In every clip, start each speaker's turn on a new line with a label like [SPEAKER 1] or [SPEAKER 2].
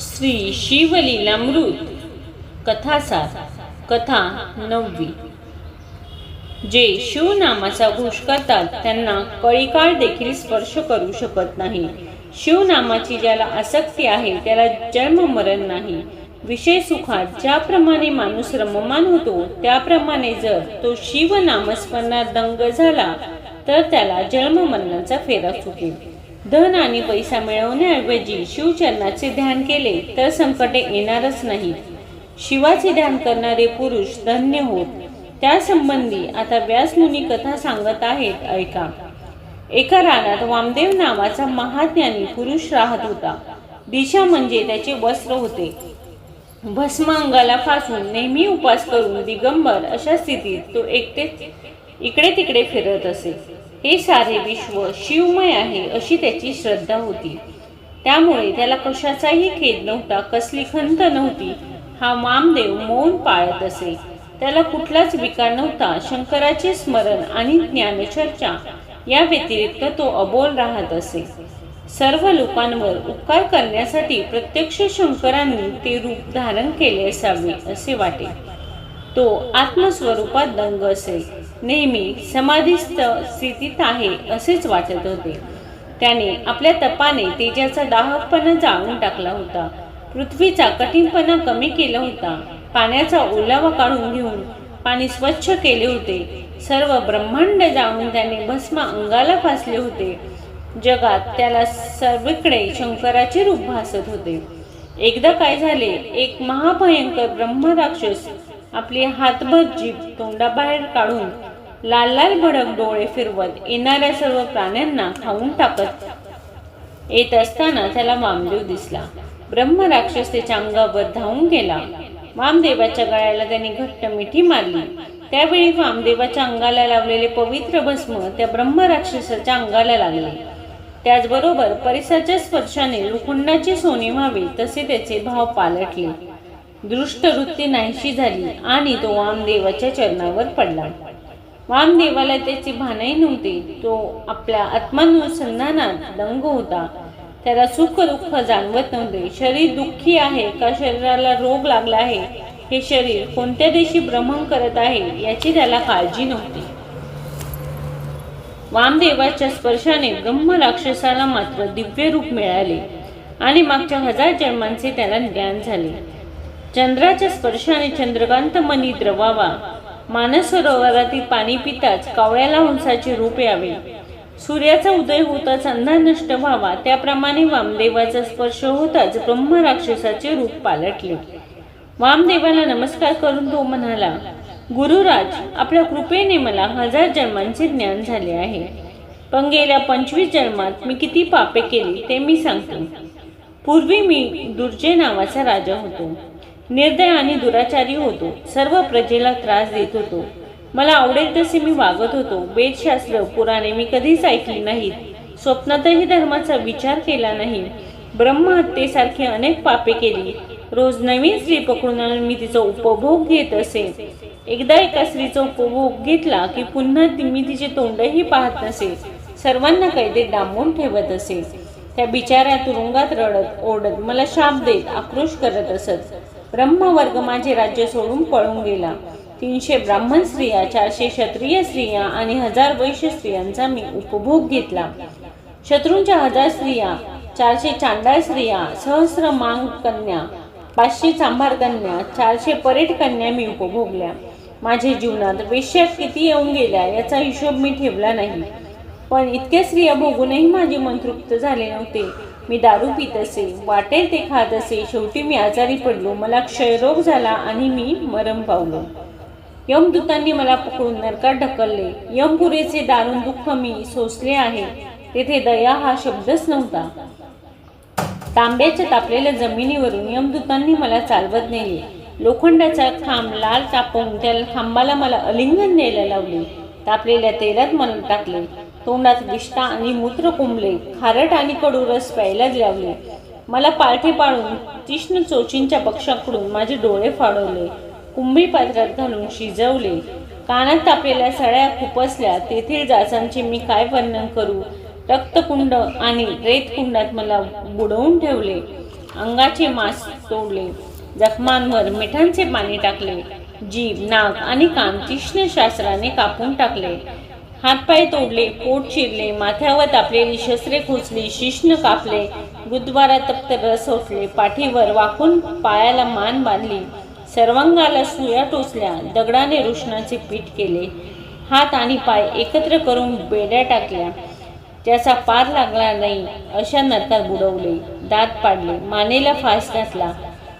[SPEAKER 1] श्री शिवलीलामृत कथासार कथा नववी. जे शिवनामाचा घोष करतात त्यांना कळीकाळ देखील स्पर्श करू शकत नाही. शिवनामाची ज्याला आसक्ती आहे त्याला जन्म मरण नाही. विषय सुखात ज्याप्रमाणे माणूस रममान होतो त्याप्रमाणे जर तो शिवनामस्मरणात दंग झाला तर त्याला जन्म मरणाचा फेरा चुकेल धन आणि पैसा मिळवण्याऐवजी शिवचरणाचे ध्यान केले तर संकटे येणारच नाही शिवाचे ध्यान करणारे पुरुष धन्य होत. त्यासंबंधी आता व्यासमुनी कथा सांगत आहेत ऐका. एका रानात वामदेव नावाचा महाज्ञानी पुरुष राहत होता. दिशा म्हणजे त्याचे वस्त्र होते. भस्म अंगाला फासून नेहमी उपास करून दिगंबर अशा स्थितीत तो एकटेच इकडे तिकडे फिरत असे. हे सारे विश्व शिवमय आहे अशी त्याची श्रद्धा होती. त्यामुळे त्याला कशाचाही खेद नव्हता कसली खंत नव्हती. हा वामदेव मौन पाळत असे. त्याला कुठलाच विकार नव्हता. शंकराचे स्मरण आणि ज्ञानचर्चा या व्यतिरिक्त तो अबोल राहत असे. सर्व लोकांवर उपकार करण्यासाठी प्रत्यक्ष शंकरांनी ते रूप धारण केले असावे असे वाटे. तो आत्मस्वरूपात दंग असे. नेहमी समाधीस्थ स्थितीत आहे असेच वाटत होते. त्याने आपल्या तपाने तेजाचा दाहकपणा जाळून टाकला होता. पृथ्वीचा कठीणपणा कमी केला होता. पाण्याचा ओलावा काढून घेऊन पाणी स्वच्छ केले होते. सर्व ब्रह्मांड जाळून त्याने भस्म अंगाला फासले होते. जगात त्याला सर्वीकडे शंकराचे रूप भासत होते. एकदा काय झाले एक महाभयंकर ब्रह्मराक्षस आपली हातभर जीभ तोंडाबाहेर काढून लाल लाल भडक डोळे फिरवत येणाऱ्या सर्व प्राण्यांना खाऊन टाकत येत असताना त्याला वामदेव दिसला. ब्रह्मराक्षस त्याच्या अंगावर धावून गेला. वामदेवाच्या गळ्याला त्याने घट्ट मिठी मारली. त्यावेळी वामदेवाच्या अंगाला लावलेले पवित्र भस्म त्या ब्रह्मराक्षसाच्या अंगाला लागले. त्याचबरोबर परिसराच्या स्पर्शाने लोखंडाचे सोने व्हावे तसे त्याचे भाव पालटले. दृष्ट वृत्ती नाहीशी झाली आणि तो वामदेवाच्या चरणावर पडला. वामदेवाला त्याची भानही नव्हती. तो आपल्या आत्मानुसंधानात दंग होता. त्याला सुख दुःख जाणवत नव्हते. शरीर दुःखी आहे का शरीराला रोग लागला आहे? हे शरीर कोणत्या दिवशी भ्रमण करत आहे याची त्याला काळजी नव्हती. वामदेवाच्या स्पर्शाने ब्रह्म राक्षसाला मात्र दिव्य रूप मिळाले आणि मागच्या हजार जन्मांचे त्याला ज्ञान झाले. चंद्राच्या स्पर्शाने चंद्रकांत मनी द्रवावा मानसरोवरातील पाणी पिताच कावळ्याला हंसाचे रूप यावे. सूर्याचा उदय होताच अंधार नष्ट व्हावा त्याप्रमाणे वामदेवाचा स्पर्श होताच ब्रह्म राक्षसाचे रूप पालटले. वामदेवाला नमस्कार करून तो म्हणाला गुरुराज आपल्या कृपेने मला हजार जन्मांचे ज्ञान झाले आहे. पण गेल्या पंचवीस जन्मात मी किती पापे केली ते मी सांगतो. पूर्वी मी दुर्जय नावाचा राजा होतो. निर्दय आणि दुराचारी होतो. सर्व प्रजेला त्रास देत होतो. मला आवडेल तसे मी वागत होतो. वेदशास्त्र पुराणे मी कधीच ऐकली नाहीत. स्वप्नातही धर्माचा विचार केला नाही. ब्रह्महत्येसारखी अनेक पापे केली. रोज नवीन स्त्री पकडून आणून मी तिचा उपभोग घेत असे. एकदा एका स्त्रीचा उपभोग घेतला की पुन्हा ती मी तिचे तोंडही पाहत नसे. सर्वांना कैदेत डांबून ठेवत असे. त्या बिचाऱ्या तुरुंगात रडत ओरडत मला शाप देत आक्रोश करत असत. ब्रह्मवर्ग माझे राज्य सोडून पळून गेला. तीनशे ब्राह्मण स्त्रिया चारशे क्षत्रिय स्त्रिया आणि हजार वैश्य स्त्रियांचा मी उपभोग घेतला. शत्रूंच्या हजार स्त्रिया चारशे चांडाळ स्त्रिया सहस्र मांग कन्या पाचशे चांभार कन्या चारशे परेड कन्या मी उपभोगल्या. माझ्या जीवनात वेश्यात किती येऊन गेल्या याचा हिशोब मी ठेवला नाही. पण इतक्या स्त्रिया भोगूनही माझे मन तृप्त झाले नव्हते. मी दारू पित असे वाटेल ते खात असे शेवटी मी आजारी पडलो मला क्षयरोग झाला आणि मी मरण पावलो. यमदूतांनी मला पकडून नरकात ढकलले. यमपुरेचे दारुण दुःख मी सोसले आहे तेथे दया हा शब्दच नव्हता. तांब्याच्या तापलेल्या जमिनीवरून यमदूतांनी मला चालवत नेले. लोखंडाचा खांब लाल तापवून त्या खांबाला मला अलिंगन द्यायला लावले. तापलेल्या तेलात मला टाकले. तोंडात विष्ठा आणि मूत्र कुंबले खारट आणि कडू रस प्यायला लावले. मला पालथे पाळून तीक्ष्ण चोचींच्या पक्षाकडून माझे डोळे फाडवले. कुंभी पात्रात घालून शिजवले. कानात तापलेल्या सळ्या खुपसल्या. तेथील जाचांचे मी काय वर्णन करू? रक्तकुंड आणि रेतकुंडात मला बुडवून ठेवले. अंगाचे मांस तोडले. जखमांवर मिठांचे पाणी टाकले. जीभ नाक आणि कान तीक्ष्ण शास्त्राने कापून टाकले. हातपाय तोडले पोट चिरले माथ्यावर तापलेली शस्त्रे खुचली शिश्न कापले गुदद्वारा तप्त रस ओठले पाठीवर वाकून पायाला मान बांधली. सर्वांगाला सुया टोचल्या दगडाने रुष्णाचे पीठ केले. हात आणि पाय एकत्र करून बेड्या टाकल्या. त्याचा पार लागला नाही अशा नरकात बुडवले दात पाडले मानेला फास घातला.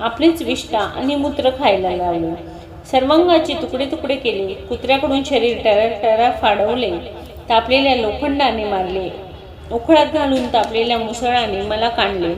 [SPEAKER 1] आपलीच विष्ठा आणि मूत्र खायला लावले. सर्वांगाचे तुकडे तुकडे केले कुत्र्याकडून शरीर टरा टरा फाडवले तापलेल्या लोखंडाने मारले. उखळात घालून तापलेल्या मुसळाने मला काढले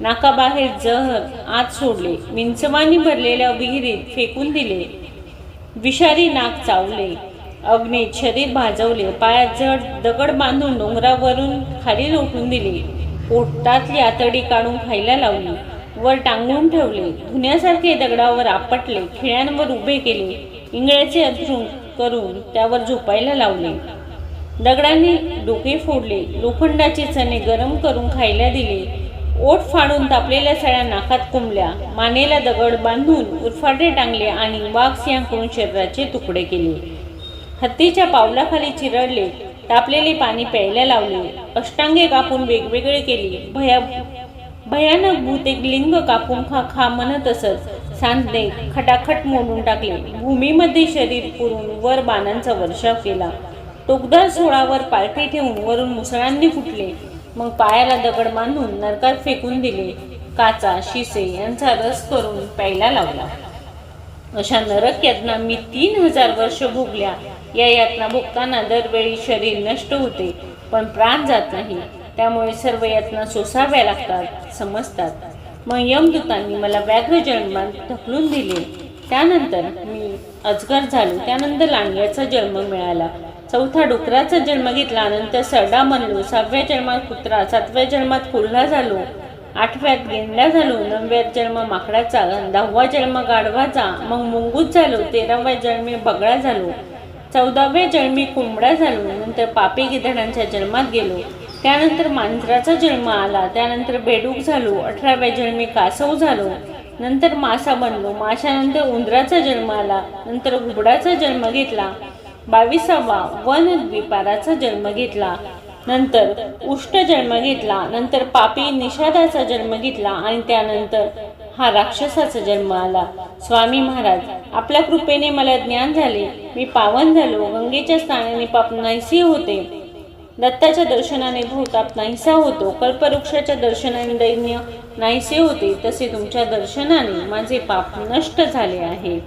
[SPEAKER 1] नाकाबाहेर जहर आत सोडले. विंचवानी भरलेल्या विहिरीत फेकून दिले. विषारी नाक चावले. अग्नीत शरीर भाजवले. पायात जड दगड बांधून डोंगरावरून खाली लोटून दिले. पोटातली आतडी काढून खायला लावली. वर टांगून ठेवले. धुण्यासारखे दगडावर आपटले खिळ्यांवर उभे केले. इंगळ्याचे अथरून करून त्यावर झोपायला लावले. दगडांनी डोके फोडले लोखंडाचे चणे गरम करून खायला दिले. ओठ फाडून तापलेल्या सळ्या नाकात कोंबल्या. मानेला दगड बांधून उरफाटे टांगले आणि वाघ सिंहाकडून शरीराचे तुकडे केले. हत्तीच्या पावलाखाली चिरडले तापलेले पाणी प्यायला लावले. अष्टांगे कापून वेगवेगळे केले. भया भयानक भूत एक लिंग कापून खा खा म्हणत असत. सांधे खटाखट मोडून टाकले. भूमीमध्ये शरीर पुरून वर बाणांचा वर्षाव केला. टोकदार सोळावर पालखी ठेवून वरून मुसळांनी फुटले. मग पायाला दगड बांधून नरकात फेकून दिले. काचा शिसे यांचा रस करून प्यायला लावला. अशा नरक यातना मी तीन हजार वर्ष भोगल्या. या यातना भोगताना दरवेळी शरीर नष्ट होते पण प्राण जात नाही. त्यामुळे सर्व यातना सोसाव्या लागतात समजतात. मग यमदूतांनी मला व्याघ्र जन्मात ढकलून दिले. त्यानंतर मी अजगर झालो. त्यानंतर लांडग्याचा जन्म मिळाला. चौथा डुकराचा जन्म घेतला. नंतर सरडा बनलो. सहाव्या जन्मात कुत्रा सातव्या जन्मात कोल्हा झालो. आठव्यात गेंडा झालो. नवव्यात जन्म माकडाचा. दहावा जन्म गाढवाचा. मग मुंगूस झालो. तेराव्या जन्मी बगळा झालो. चौदाव्या जन्मी कोंबडा झालो. नंतर पापी गिधडांच्या जन्मात गेलो. त्यानंतर मांजराचा जन्म आला. त्यानंतर बेडूक झालो. अठराव्या जन्मी कासव झालो. नंतर मासा बनलो. माशानंतर उंदराचा जन्म आला. नंतर घुबडाचा जन्म घेतला. बावीसावा वन द्विपाराचा जन्म घेतला. नंतर उष्ट जन्म घेतला. नंतर पापी निषादाचा जन्म घेतला आणि त्यानंतर हा राक्षसाचा जन्म आला. स्वामी महाराज आपल्या कृपेने मला ज्ञान झाले. मी पावन झालो. गंगेच्या स्नानाने पाप नाहीसे होते. दत्ताच्या दर्शनाने भूताप नाहीसा होतो. कल्पवृक्षाच्या दर्शनाने दैन्य नाहीसे होते. तसे तुमच्या दर्शनाने माझे पाप नष्ट झाले आहे.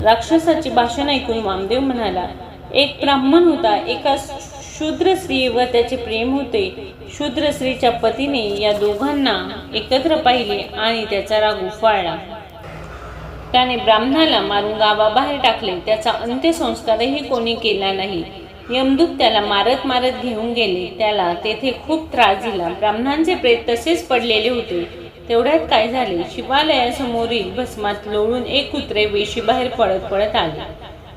[SPEAKER 1] राक्षसाचे भाषण ऐकून वामदेव म्हणाला एक ब्राह्मण होता. एका शूद्र स्त्रीवर त्याचे प्रेम होते. शूद्र स्त्रीच्या पतीने या दोघांना एकत्र पाहिले आणि त्याचा राग उफाळला. त्याने ब्राह्मणाला मारून गावाबाहेर टाकले. त्याचा अंत्यसंस्कारही कोणी केला नाही. यमदूत त्याला मारत मारत घेऊन गेले. त्याला तेथे खूप त्रास दिला. ब्राह्मणांचे प्रेत तसेच पडलेले होते. तेवढ्यात काय झाले? शिवालयासमोरील भस्मात लोळून एक कुत्रे वेशीबाहेर पळत पळत आले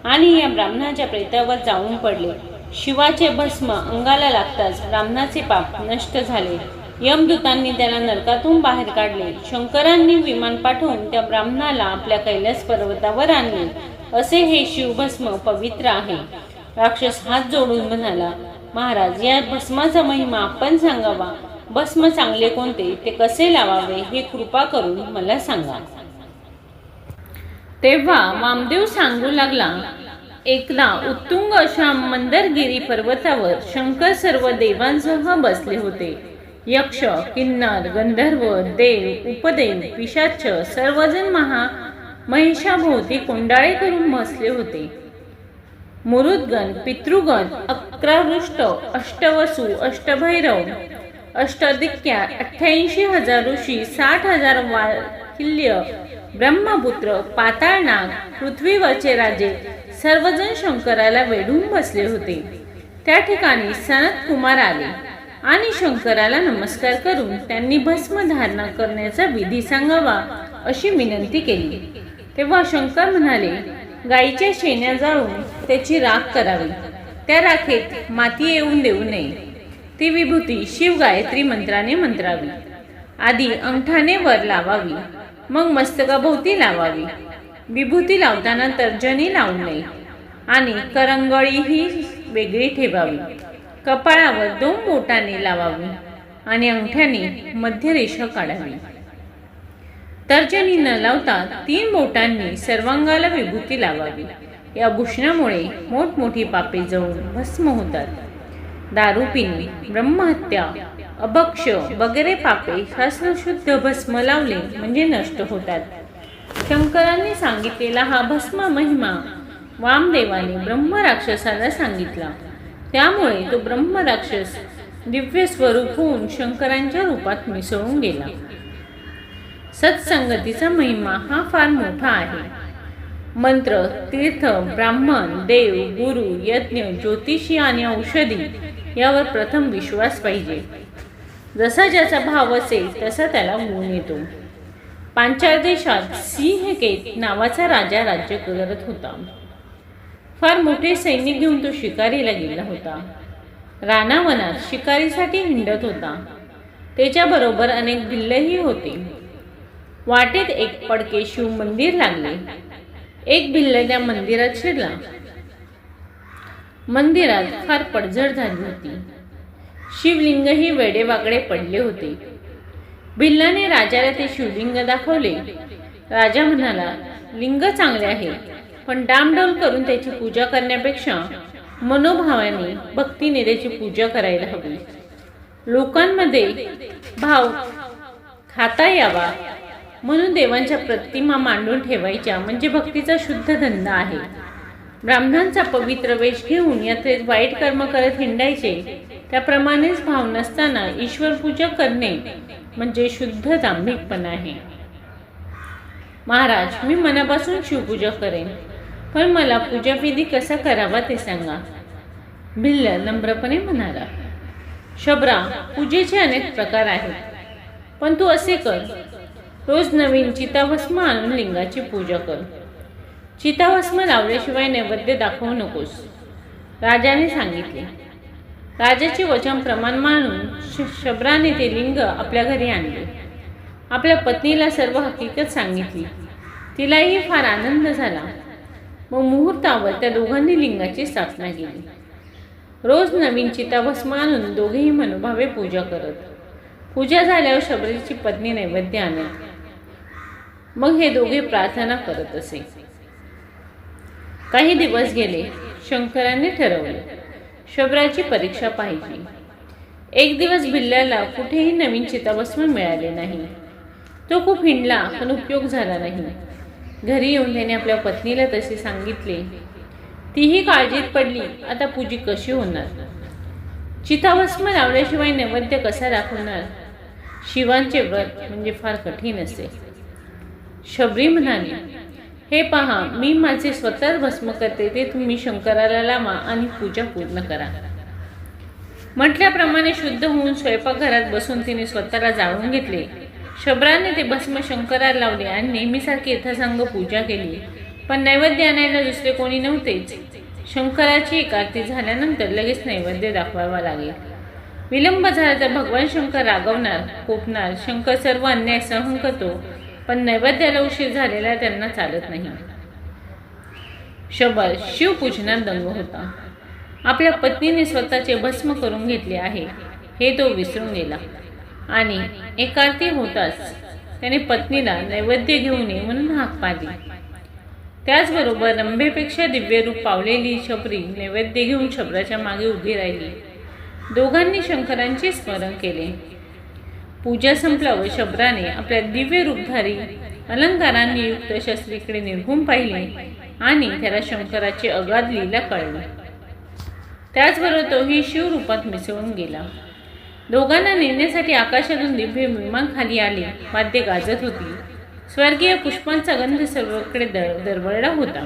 [SPEAKER 1] आणि या ब्राह्मणाच्या प्रेतावर जाऊन पडले. शिवाचे भस्म अंगाला लागताच ब्राह्मणाचे पाप नष्ट झाले. यमदूतांनी त्याला नरकातून बाहेर काढले. शंकरांनी विमान पाठवून त्या ब्राह्मणाला आपल्या कैलास पर्वतावर आणले. असे हे शिवभस्म पवित्र आहे. राक्षस हात जोडून म्हणाला महाराज या भस्माचा महिमा आपण सांगावा. भस्म चांगले कोणते? ते कसे लावावे? हे कृपा करून मला सांगा. तेव्हा वामदेव सांगू लागला एकदा उत्तुंग अशा मंदरगिरी पर्वतावर शंकर सर्व देवांसह बसले होते. यक्ष किन्नर गंधर्व देव उपदेव पिशाच सर्वजण महा महिषाभोवती कोंडाळे करून बसले होते. मुरुदगण पितृगण अकरावृष्ट अष्टवसू अष्टभैरव अष्टदिक्या अठ्ठ्याऐंशी हजार ऋषी साठ हजार वाकिल्य ब्रह्मपुत्र पाताळनाग पृथ्वीवरचे राजे सर्वजण शंकराला वेढून बसले होते. त्या ठिकाणी सनत कुमार आले आणि शंकराला नमस्कार करून त्यांनी भस्म धारणा करण्याचा विधी सांगावा अशी विनंती केली. तेव्हा शंकर म्हणाले गाईच्या शेण्या जाळून त्याची राख करावी. त्या राखेत माती येऊन देऊ नये. ती विभूती शिव गायत्री मंत्राने मंत्रावी. आधी अंगठाने वर लावावी. मग मस्तकाभोवती लावावी. विभूती लावताना तर्जनी लावू नये. आणि करंगळी ही वेगळी ठेवावी. कपाळावर दोन बोटाने लावावी आणि अंगठ्याने मध्य रेषा काढावी. तर्जनी न लावता तीन बोटांनी सर्वांगाला विभूती लावावी. या भूषणामुळे मोठमोठी पापे जळून भस्म होतात. दारू पिणे ब्रह्महत्या अभक्ष वगैरे पापे शास्त्रशुद्ध भस्म लावले म्हणजे नष्ट होतात. शंकरांनी सांगितलेला हा भस्म महिमा वामदेवाने ब्रह्म राक्षसाला सांगितला. त्यामुळे तो ब्रह्म राक्षस दिव्य स्वरूप होऊन शंकरांच्या रूपात मिसळून गेला. सत्संगतीचा महिमा हा फार मोठा आहे. मंत्र तीर्थ ब्राह्मण देव गुरु यज्ञ ज्योतिषी आणि औषधी यावर प्रथम विश्वास पाहिजे. जसा ज्याचा भाव असेल तसा त्याला गुण येतो. पांचाळ देशात सिंहकेत नावाचा राजा राज्य करत होता. फार मोठे सैन्य घेऊन तो शिकारीला गेला होता. रानावनात शिकारीसाठी हिंडत होता. त्याच्याबरोबर अनेक भिल्लही होते. वाटेत एक पडके शिव मंदिर लागले. एक भिल्ल त्या मंदिरात शिरला. मंदिरात फार पडझड झाली होती. शिवलिंगही वेडेवाकडे पडले होते. भिल्लाने राजाला ते शिवलिंग दाखवले. राजा म्हणाला लिंग चांगले आहे पण डामडोल करून त्याची पूजा करण्यापेक्षा मनोभावाने भक्तीने त्याची पूजा करायला हवी. लोकांमध्ये भाव खाता यावा म्हणून देवांच्या प्रतिमा मांडून ठेवायच्या. म्हणजे भक्तीचा शुद्ध धंदा आहे. ब्राह्मणांचा पवित्र वेश घेऊन यात्रेत वाईट कर्म करत हिंडायचे त्याप्रमाणेच भाव नसताना ईश्वर पूजा करणे म्हणजे शुद्ध दांभिकपणा आहे. महाराज मी मनापासून शिवपूजा करेन पण मला पूजाविधी कसा करावा ते सांगा. भिल्ल नम्रपणे म्हणाला शबरा पूजेचे अनेक प्रकार आहेत पण तू असे कर. रोज नवीन चिताभस्म आणून लिंगाची पूजा कर. चिताभस्म लावल्याशिवाय नैवेद्य दाखवू नकोस. राजाने सांगितले. राजाचे वचन प्रमाण मानून शब्राने शबराने ते लिंग आपल्या घरी आणले. आपल्या पत्नीला सर्व हकीकत सांगितली. तिलाही फार आनंद झाला. व मुहूर्तावर त्या दोघांनी लिंगाची स्थापना केली. रोज नवीन चिताभस्म आणून दोघेही मनोभावे पूजा करत. पूजा झाल्यावर शबरीची पत्नी नैवेद्य आणत. मग हे दोघे प्रार्थना करत असे. काही दिवस गेले शंकराने ठरवले शबराची परीक्षा पाहिजे. एक दिवस भिल्ल्याला कुठेही नवीन चिताभस्म मिळाले नाही. तो खूप हिंडला पण उपयोग झाला नाही. घरी येऊन त्याने आपल्या पत्नीला तसे सांगितले तीही काळजीत पडली आता पूजी कशी होणार? चिताभस्म लावल्याशिवाय नैवेद्य कसा दाखवणार? शिवांचे व्रत म्हणजे फार कठीण असते शबरी म्हणाली हे पहा मी माझे स्वतःच भस्म करते ते तुम्ही शंकराला लावा आणि पूजा पूर्ण करा. म्हटल्याप्रमाणे शुद्ध होऊन स्वयंपाकघरात बसून तिने स्वतःला जाळून घेतले. शबराने ते भस्म शंकराला लावले आणि नेहमीसारखी यथासांग पूजा केली. पण नैवेद्य आणायला दुसरे कोणी नव्हतेच. शंकराची एक आरती झाल्यानंतर लगेच नैवेद्य दाखवावा लागेल. विलंब झाला तर भगवान शंकर रागवणार कोपणार शंकर सर्व अन्याय सहन करतो. पण नैवेद्याला उशीर झालेला त्यांना चालत नाही. शबर शिवपूजनात दंग होता. आपल्या पत्नीने स्वतःचे भस्म करून घेतले आहे. हे तो विसरून गेला. आणि एकार्थी होताच त्याने पत्नीला नैवेद्य घेऊन ये म्हणून हाक पाडली त्याचबरोबर रंभेपेक्षा दिव्य रूप पावलेली शबरी नैवेद्य घेऊन शबराच्या मागे उभी राहिली. दोघांनी शंकरांचे स्मरण केले. पूजा संपल्यावर शबराने आपल्या दिव्य रूपधारी अलंकारांनी युक्त शस्त्रीकडे निर्घून पाहिले आणि त्याला शंकराची अगाध लीला कळली. त्याचबरोबर तोही शिवरूपात मिसळून गेला. दोघांना नेण्यासाठी आकाशातून दिव्य विमान खाली आले वाद्य गाजत होती. स्वर्गीय पुष्पांचा गंध सर्वकडे दर दरवळला होता.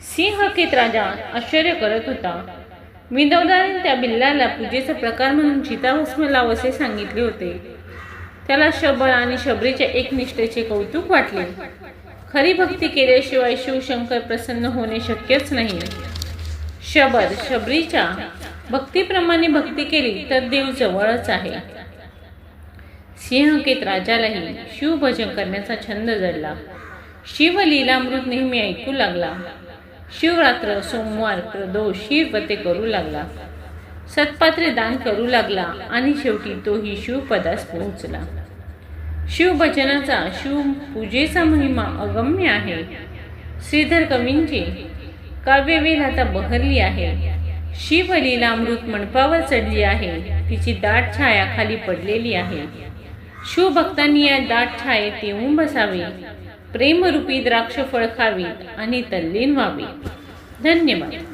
[SPEAKER 1] सिंहकेत राजा आश्चर्य करत होता. विनोदाने त्या बिल्लाला पूजेचा प्रकार म्हणून चिताभस्म लाव असे सांगितले होते. त्याला शबर आणि शबरीच्या एकनिष्ठेचे कौतुक वाटले. खरी भक्ती केल्याशिवाय शिवशंकर प्रसन्न होणे शक्यच नाही. शबर शबरीच्या भक्तीप्रमाणे भक्ती केली तर देव जवळच आहे. सिंहकेत राजालाही शिवभजन करण्याचा छंद जडला. शिवलीलामृत नेहमी ऐकू लागला. शिवरात्र सोमवार प्रदोष शिरपते करू लागला. सत्पात्रे दान करू लागला आणि शेवटी तोही शिवपदास पोहोचला. शिवभजनाचा शिवपूजेचा महिमा अगम्य आहे. श्रीधर कवींची काव्यवेल आता बहरली आहे. शिवलीला अमृत मंडपावर चढली आहे. तिची दाट छाया खाली पडलेली आहे. शिवभक्तांनी या दाट छायेत येऊन बसावे. પ્રેમરૂપી દ્રાક્ષ ફળ ખાવી અને તલ્લીન વાવી. ધન્યવાદ.